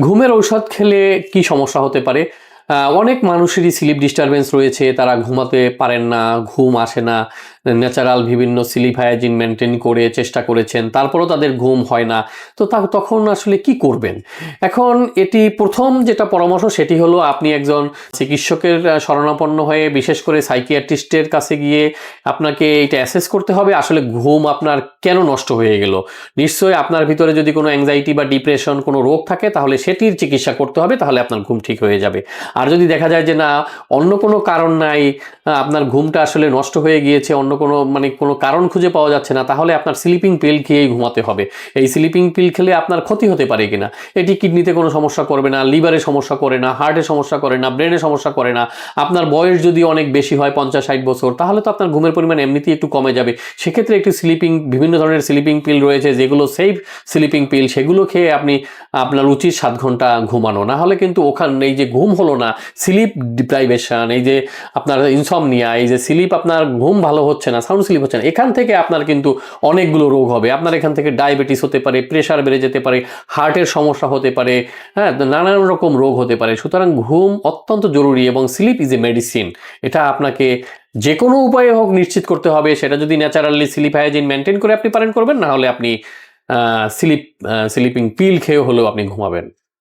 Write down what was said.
ঘুমের ঔষধ খেলে কি সমস্যা হতে পারে? অনেক মানুষেরই স্লিপ ডিস্টারবেন্স রয়েছে, তারা ঘুমাতে পারেন না, ঘুম আসে না। ন্যাচারাল বিভিন্ন স্লিপ হাইজিন মেনটেন করে চেষ্টা করেছেন, তারপরেও তাদের ঘুম হয় না। তো তা তখন আসলে কি করবেন? এখন এটি প্রথম যেটা পরামর্শ, সেটি হলো আপনি একজন চিকিৎসকের শরণাপন্ন হয়ে বিশেষ করে সাইকিয়াট্রিস্টের কাছে গিয়ে আপনাকে এটা অ্যাসেস করতে হবে, আসলে ঘুম আপনার কেন নষ্ট হয়ে গেল? নিশ্চয়ই আপনার ভিতরে যদি কোনো অ্যাংজাইটি বা ডিপ্রেশন কোনো রোগ থাকে, তাহলে সেটির চিকিৎসা করতে হবে, তাহলে আপনার ঘুম ঠিক হয়ে যাবে। আর যদি দেখা যায় যে না, অন্য কোনো কারণ নাই আপনার ঘুমটা আসলে নষ্ট হয়ে গিয়েছে, অন্য কোনো মানে কোনো কারণ খুঁজে পাওয়া যাচ্ছে না, তাহলে আপনার স্লিপিং পিল খেয়েই ঘুমাতে হবে। এই স্লিপিং পিল খেলে আপনার ক্ষতি হতে পারে কিনা? এটি কিডনিতে কোনো সমস্যা করবে না, লিভারে সমস্যা করে না, হার্টে সমস্যা করে না, ব্রেনে সমস্যা করে না, আপনার বয়স যদি অনেক বেশি হয়, পঞ্চাশ, ষাট বছর, তাহলে তো আপনার ঘুমের পরিমাণ এমনিতেই একটু কমে যাবে। সেক্ষেত্রে একটি স্লিপিং বিভিন্ন ধরনের স্লিপিং পিল রয়েছে, যেগুলো সেফ স্লিপিং পিল সেগুলো খেয়ে আপনি আপনার উচিত সাত ঘণ্টা ঘুমানো। না হলে কিন্তু ওখানে, এই যে ঘুম হলো না স্লিপ ডিপ্রাইভেশন এই যে আপনার ইনসম ইনসমনিয়া এই যে স্লিপ আপনার ঘুম ভালো হচ্ছে না সাউন্ড স্লিপ হচ্ছে না। এখান থেকে আপনার কিন্তু অনেকগুলো রোগ হবে। আপনার এখান থেকে ডায়াবেটিস হতে পারে প্রেশার বেড়ে যেতে পারে হার্টের সমস্যা হতে পারে হ্যাঁ নানান রকম রোগ হতে পারে। সুতরাং ঘুম অত্যন্ত জরুরি এবং স্লিপ ইজ এ মেডিসিন এটা আপনাকে যে কোনো উপায়ে হোক নিশ্চিত করতে হবে। সেটা যদি ন্যাচারালি স্লিপ হাইজিন মেনটেন করে আপনি পালন করবেন, না হলে আপনি স্লিপ স্লিপিং পিল খেয়ে হলেও আপনি ঘুমাবেন।